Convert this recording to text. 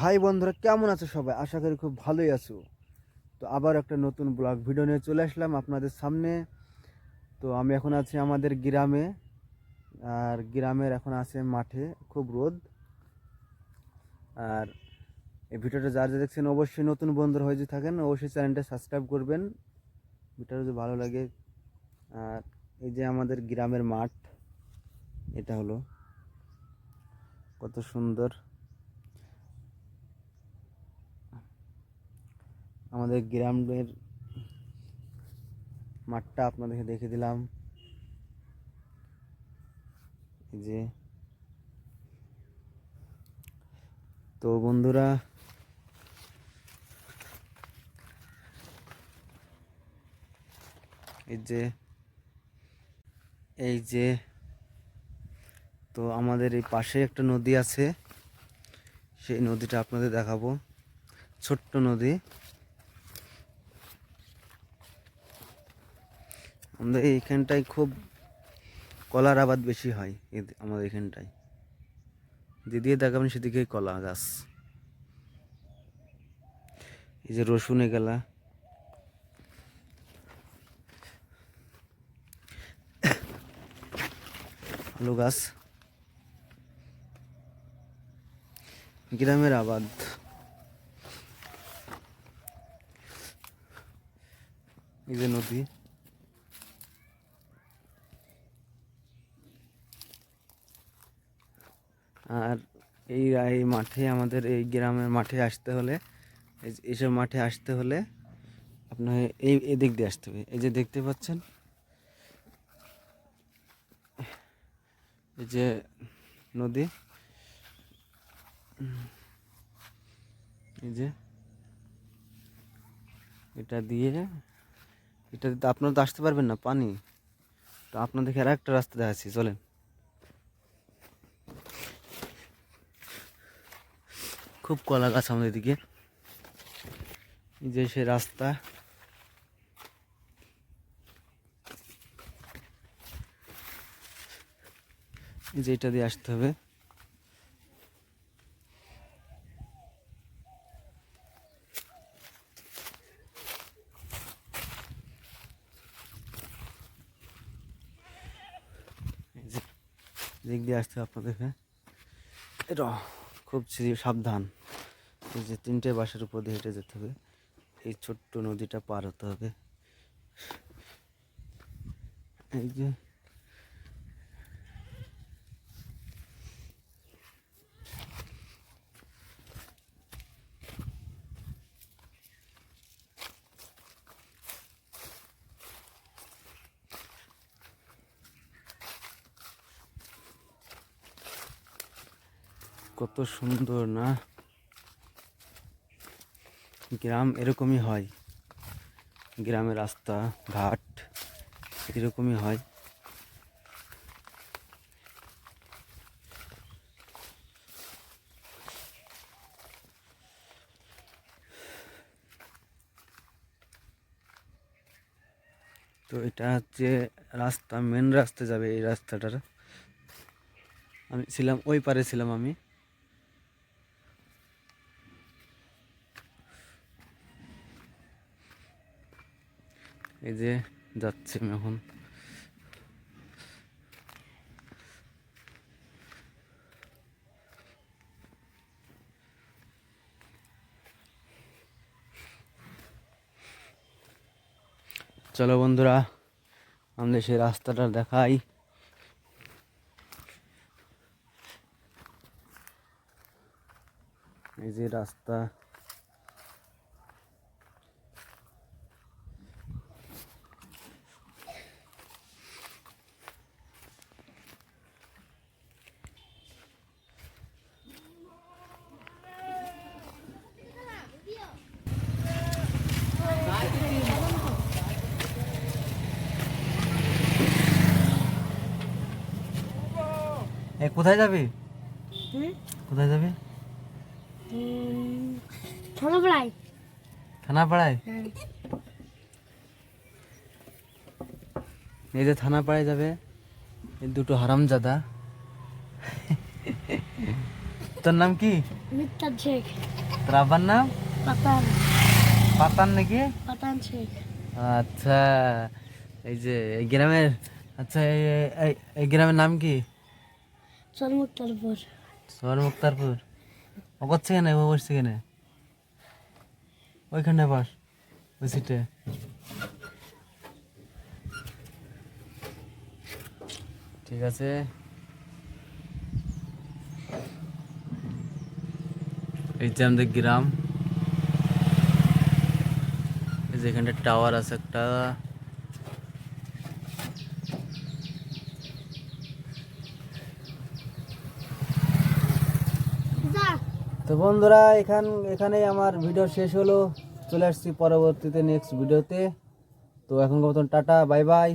High বন্ধুরা, কেমন আছো সবাই? আশা করি খুব ভালোই আছো। তো আবার একটা নতুন ব্লগ ভিডিও নিয়ে চলে আসলাম আপনাদের সামনে। তো আমি এখন আছি আমাদের গ্রামে, আর গ্রামের এখন আছে মাঠে, খুব রোদ। আর এই ভিডিওটা যার যা দেখছেন, অবশ্যই নতুন বন্ধুরা হয়ে যদি থাকেন, অবশ্যই চ্যানেলটা সাবস্ক্রাইব করবেন। ভিডিওটা যদি ভালো লাগে, আর এই যে আমাদের গ্রামের মাঠ, এটা হলো। কত সুন্দর। আমাদের গ্রামের মাঠটা আপনাদেরকে দেখে দিলাম। যে। তো বন্ধুরা, এই যে এই যে, তো আমাদের এই পাশে একটা নদী আছে। সেই নদীটা আপনাদের দেখাবো। ছোট্ট নদী। আমাদের এইখানটায় খুব কলার আবাদ বেশি হয় আমাদের এখানটায় যেদিকে দেখাবেন সেদিকেই কলা গাছ। এই যে রসুনে গেলা আলু গাছ। গ্রামের আবাদ। এই যে নদী। আর এই এই মাঠে, আমাদের এই গ্রামের মাঠে আসতে হলে, এই এইসব মাঠে আসতে হলে আপনার এই এদিক দিয়ে আসতে হবে। এই যে দেখতে পাচ্ছেন, এই যে নদী, এই যে এটা দিয়ে, এটা আপনারা তো আসতে পারবেন না, পানি। তো আপনাদেরকে আর একটা রাস্তা দেখাচ্ছি, চলেন। খুব কলা গাছ আমাদের দিকে যে সে রাস্তা। যে এটা দিয়ে আসতে হবে। দিক দিয়ে আসতে হবে আপনাদেরকে। এটা খুব সাবধান। এই যে তিনটে বাসের উপর দিয়ে হেঁটে যেতে হবে। এই ছোট্ট নদীটা পার হতে হবে। এই যে কত সুন্দর না? গ্রাম এরকমই হয়। গ্রামের রাস্তা, ঘাট এরকমই হয়। তো এটা হচ্ছে রাস্তা মেন রাস্তা যাবে এই রাস্তাটার। আমি ছিলাম, ওই পারে ছিলাম আমি। এই যে যাচ্ছি এখন। চলো বন্ধুরা আমাদের সেই রাস্তাটা দেখাই। এই যে রাস্তা। কোথায় যাবে? কোথায় যাবে? ছোটবেলায় থানাপাড়ায়। হ্যাঁ। এই যে থানাপাড়ায় যাবে এই দুটো হারামজাদা। তোর নাম কি? মিথ্যার শেখ। তোর আব্বার নাম? পাতান। পাতান নাকি? পাতান শেখ। আচ্ছা এই যে এই গ্রামের আচ্ছা এই- এই গ্রামের নাম কি? চলমুক্তার উপর শহর মুক্তারপুর ও করছে বসছে কেন? ওইখানে বাস, ওই সিটে ঠিক আছে। এই যে আমাদের গ্রাম। এই যে এখানটা টাওয়ার আছে একটা যা তো বন্ধুরা, এখান, এখানেই আমার ভিডিও শেষ হলো। চলে আসছি পরবর্তীতে নেক্সট ভিডিওতে তো। এখন মতন টাটা বাই বাই